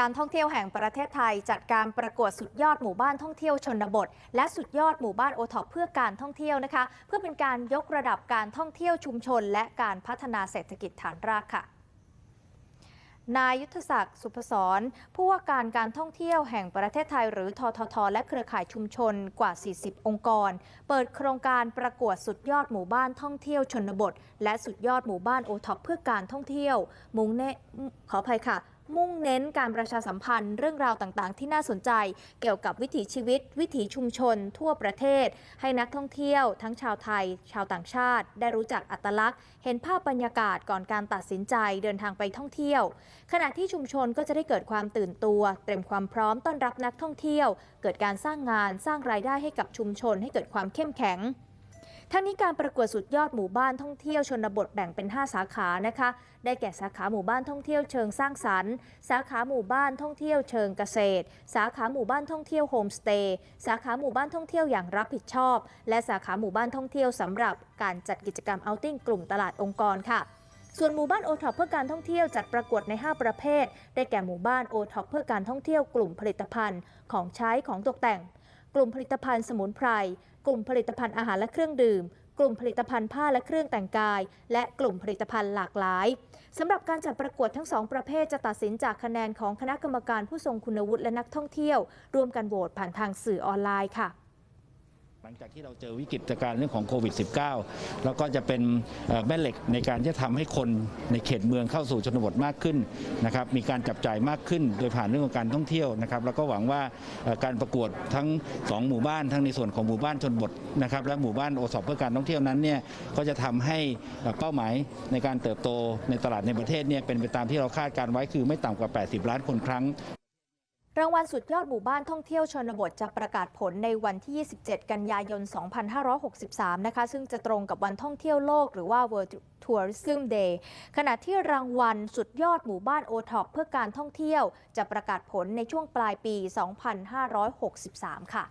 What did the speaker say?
การท่องเที่ยวแห่งประเทศไทย จัดการประกวดสุดยอดหมู่บ้านท่องเที่ยวชนบท และสุดยอดหมู่บ้านโอท็อปเพื่อการท่องเที่ยวนะคะ เพื่อเป็นการยกระดับการท่องเที่ยวชุมชน และการพัฒนาเศรษฐกิจฐานรากค่ะนายยุทธศักดิ์สุพศรผู้ว่าการการท่องเที่ยวแห่งประเทศไทย หรือททท และเครือข่ายชุมชนกว่า 40 องค์กร เปิดโครงการประกวดสุดยอดหมู่บ้านท่องเที่ยวชนบท และสุดยอดหมู่บ้านโอท็อปเพื่อการท่องเที่ยว มุ่งเนขออภัยค่ะ มุ่งเน้นการประชาสัมพันธ์เรื่องราวต่างๆ ที่น่าสนใจ เกี่ยวกับวิถีชีวิต วิถีชุมชน ทั่วประเทศ ให้นักท่องเที่ยว ทั้งชาวไทย ชาวต่างชาติ ได้รู้จักอัตลักษณ์ เห็นภาพบรรยากาศก่อนการตัดสินใจเดินทางไปท่องเที่ยว ขณะที่ชุมชนก็จะได้เกิดความตื่นตัว เตรียมความพร้อมต้อนรับนักท่องเที่ยว เกิดการสร้างงานสร้างรายได้ให้กับชุมชน ให้เกิดความเข้มแข็ง ทั้งนี้การประกวดสุดยอดหมู่บ้านท่องเที่ยวชนบทแบ่งเป็น 5 สาขานะคะ ได้แก่สาขาหมู่บ้านท่องเที่ยวเชิงสร้างสรรค์ สาขาหมู่บ้านท่องเที่ยวเชิงเกษตร สาขาหมู่บ้านท่องเที่ยวโฮมสเตย์ สาขาหมู่บ้านท่องเที่ยวอย่างรับผิดชอบ และสาขาหมู่บ้านท่องเที่ยวสำหรับการจัดกิจกรรมเอาติ้งกลุ่มตลาดองค์กรค่ะส่วนหมู่บ้านโอท็อปเพื่อการท่องเที่ยวจัดประกวดใน 5 ประเภท ได้แก่หมู่บ้านโอท็อปเพื่อการท่องเที่ยวกลุ่มผลิตภัณฑ์ ของใช้ของตกแต่ง กลุ่มผลิตภัณฑ์สมุนไพร กลุ่มผลิตภัณฑ์อาหารและเครื่องดื่ม กลุ่มผลิตภัณฑ์ผ้าและเครื่องแต่งกาย และกลุ่มผลิตภัณฑ์หลากหลายสำหรับการจัดประกวดทั้งสองประเภทจะตัดสินจากคะแนนของคณะกรรมการผู้ทรงคุณวุฒิและนักท่องเที่ยว ร่วมกันโหวตผ่านทางสื่อออนไลน์ค่ะ หลังจากที่เราเจอวิกฤตการณ์เรื่องของโควิด -19 แล้วก็จะเป็นแม่เหล็กในการที่จะทำให้คนในเขตเมืองเข้าสู่ชนบทมากขึ้นนะครับมีการจับจ่ายมากขึ้น โดยผ่านเรื่องของการท่องเที่ยวนะครับแล้วก็หวังว่าการประกวดทั้ง 2 หมู่บ้านทั้งในส่วนของหมู่บ้านชนบทนะครับและหมู่บ้านโอสอบเพื่อการท่องเที่ยวนั้นเนี่ยก็จะทำให้เป้าหมายในการเติบโตในตลาดในประเทศเนี่ยเป็นไปตามที่เราคาดการไว้คือไม่ต่ำกว่า 80 ล้านคนครั้ง รางวัลสุดยอดหมู่บ้านท่องเที่ยวชนบทจะประกาศผลในวันที่ 27 กันยายน 2563 นะคะ ซึ่งจะตรงกับวันท่องเที่ยวโลกหรือว่า World Tourism Day ขณะที่รางวัลสุดยอดหมู่บ้านโอท็อปเพื่อการท่องเที่ยว จะประกาศผลในช่วงปลายปี 2563 ค่ะ